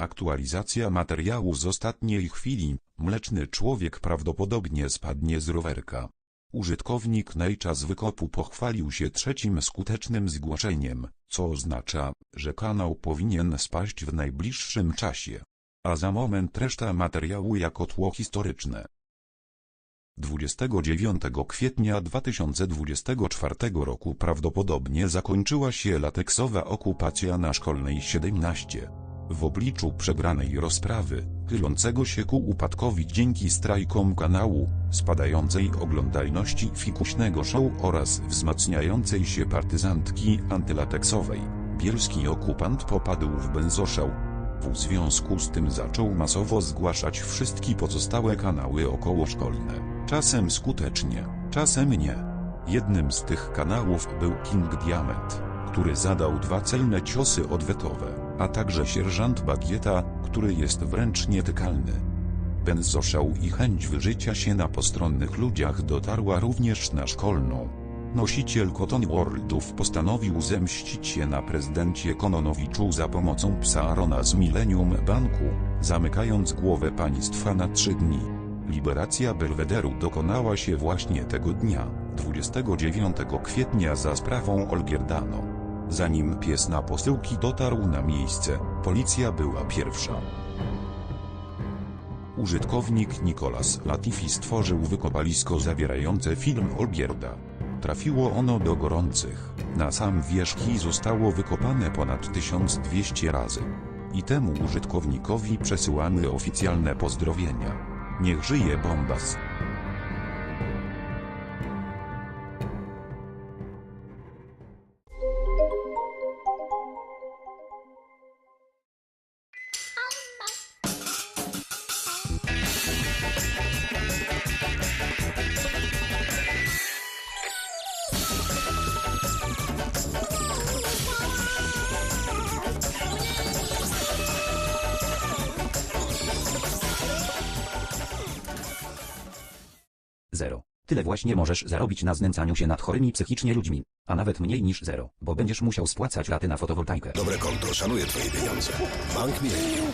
Aktualizacja materiału z ostatniej chwili. Mleczny człowiek prawdopodobnie spadnie z rowerka. Użytkownik Nejcza z wykopu pochwalił się trzecim skutecznym zgłoszeniem, co oznacza, że kanał powinien spaść w najbliższym czasie. A za moment reszta materiału jako tło historyczne. 29 kwietnia 2024 roku prawdopodobnie zakończyła się lateksowa okupacja na Szkolnej 17. W obliczu przegranej rozprawy, chylącego się ku upadkowi dzięki strajkom kanału, spadającej oglądalności fikuśnego show oraz wzmacniającej się partyzantki antylateksowej, bielski okupant popadł w benzoszał. W związku z tym zaczął masowo zgłaszać wszystkie pozostałe kanały okołoszkolne, czasem skutecznie, czasem nie. Jednym z tych kanałów był King Diamond, który zadał dwa celne ciosy odwetowe, a także sierżant Bagieta, który jest wręcz nietykalny. Benzoszał i chęć wyżycia się na postronnych ludziach dotarła również na szkolną. Nosiciel Cotton Worldów postanowił zemścić się na prezydencie Kononowiczu za pomocą psa Arona z Millennium Banku, zamykając głowę państwa na trzy dni. Liberacja Belwederu dokonała się właśnie tego dnia, 29 kwietnia za sprawą Olgierdano. Zanim pies na posyłki dotarł na miejsce, policja była pierwsza. Użytkownik Nicolas Latifi stworzył wykopalisko zawierające film Olgierda. Trafiło ono do gorących. Na sam wierzch i zostało wykopane ponad 1200 razy. I temu użytkownikowi przesyłamy oficjalne pozdrowienia. Niech żyje Bombas. Zero. Tyle właśnie możesz zarobić na znęcaniu się nad chorymi psychicznie ludźmi, a nawet mniej niż zero, bo będziesz musiał spłacać raty na fotowoltaikę. Dobre konto, szanuję twoje pieniądze. Bank Millennium.